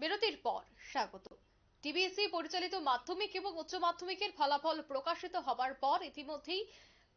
বিরতির পর স্বাগত। টিবিএসসি পরিচালিত মাধ্যমিক এবং উচ্চ মাধ্যমিকের ফলাফল প্রকাশিত হবার পর ইতিমধ্যেই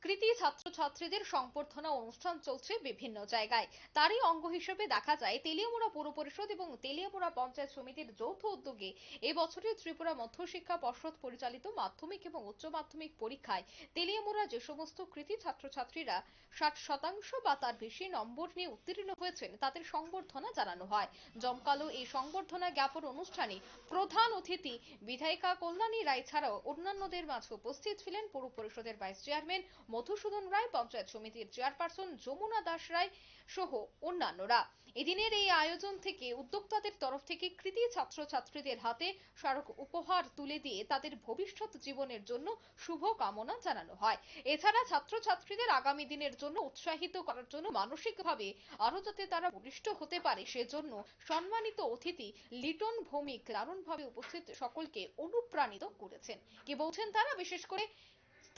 কৃতি ছাত্রছাত্রীদের সংবর্ধনা অনুষ্ঠান চলছে বিভিন্ন জায়গায়। তারই অঙ্গ হিসেবে দেখা যায়, তেলিয়ামুড়া পৌর পরিষদ এবং তেলিয়ামুড়া পঞ্চায়েত সমিতির যৌথ উদ্যোগে এবছরের ত্রিপুরা মধ্যশিক্ষা পর্ষদ পরিচালিত মাধ্যমিক এবং উচ্চ মাধ্যমিক পরীক্ষায় তেলিয়ামুড়া যে সমস্ত কৃতি ছাত্রছাত্রীরা ষাট শতাংশ বা তার বেশি নম্বর নিয়ে উত্তীর্ণ হয়েছেন, তাদের সংবর্ধনা জানানো হয়। জমকালো এই সংবর্ধনা জ্ঞাপন অনুষ্ঠানে প্রধান অতিথি বিধায়িকা কল্যাণী রায় ছাড়াও অন্যান্যদের মাঝে উপস্থিত ছিলেন পৌর পরিষদের ভাইস চেয়ারম্যান মধুসূদন রায়, পঞ্চায়েত সমিতির চেয়ারপারসন যমুনা দাস রায় সহ অন্যান্যরা। এদিনের এই আয়োজন থেকে উদ্যোক্তাদের তরফ থেকে কৃতি ছাত্রছাত্রীদের হাতে স্মারক উপহার তুলে দিয়ে তাদের ভবিষ্যৎ জীবনের জন্য শুভ কামনা জানানো হয়। এছাড়া ছাত্রছাত্রীদের আগামী দিনের জন্য উৎসাহিত করার জন্য মানসিকভাবে আরও যাতে তারা বলিষ্ঠ হতে পারে, সেজন্য সম্মানিত অতিথি লিটন ভৌমিক দারুণভাবে উপস্থিত সকলকে অনুপ্রাণিত করেছেন। কি বলছেন তারা? বিশেষ করে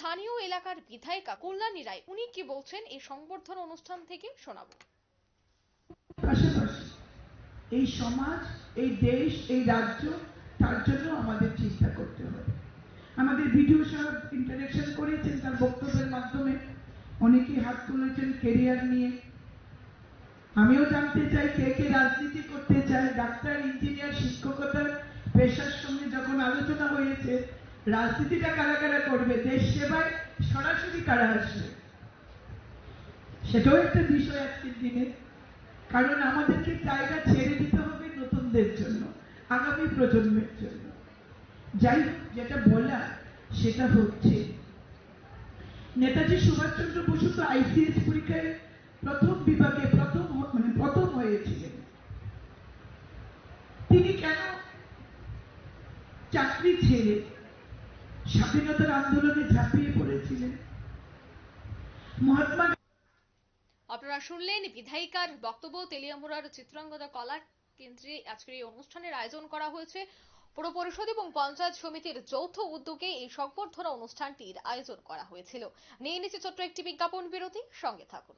স্থানীয় এলাকার বিধায়িকা কল্যাণী রায়, উনি কি বলছেন এই সংবর্ধনা অনুষ্ঠান থেকে শোনাবো। এই সমাজ, এই দেশ, এই রাজ্য, তার জন্য আমাদের চিন্তা করতে হবে। আমাদের ভিডিও সাহেব ইন্টারেকশন করেছেন তার বক্তব্যের মাধ্যমে। অনেকেই হাত তুলেছেন কেরিয়ার নিয়ে। আমিও জানতে চাই কে কে রাজনীতি করতে চায়। ডাক্তার ইঞ্জিনিয়ার শিক্ষকতার পেশার সঙ্গে যখন আলোচনা হয়েছে রাজনীতিটা কারা কারা করবে? দেশ সেবায় সরাসরি কারা আসবে? সেটাও একটা বিষয় আজকের দিনে। কারণ আমাদেরকে জায়গা ছেড়ে দিতে হবে নতুনদের জন্য, আগামী প্রজন্মের জন্য। যাই যেটা বলা সেটা হচ্ছে, নেতাজি সুভাষচন্দ্র বসু তো আইসিএস পরীক্ষায় প্রথম বিভাগে প্রথম মানে প্রথম হয়েছিলেন। তিনি কেন চাকরি ছেড়ে স্বাধীনতার আন্দোলনে ঝাঁপিয়ে পড়েছিলেন। মহাত্মা আপনারা শুনলেন বিধায়িকার বক্তব্য, তেলিয়ামুড়ার চিত্রাঙ্গদা কলা কেন্দ্রে আজকের এই অনুষ্ঠানের আয়োজন করা হয়েছে। পুর পরিষদ এবং পঞ্চায়েত সমিতির যৌথ উদ্যোগে এই সংবর্ধনা অনুষ্ঠানটির আয়োজন করা হয়েছিল। নিয়ে নিচ্ছে ছোট্ট একটি বিজ্ঞাপন বিরতি, সঙ্গে থাকুন।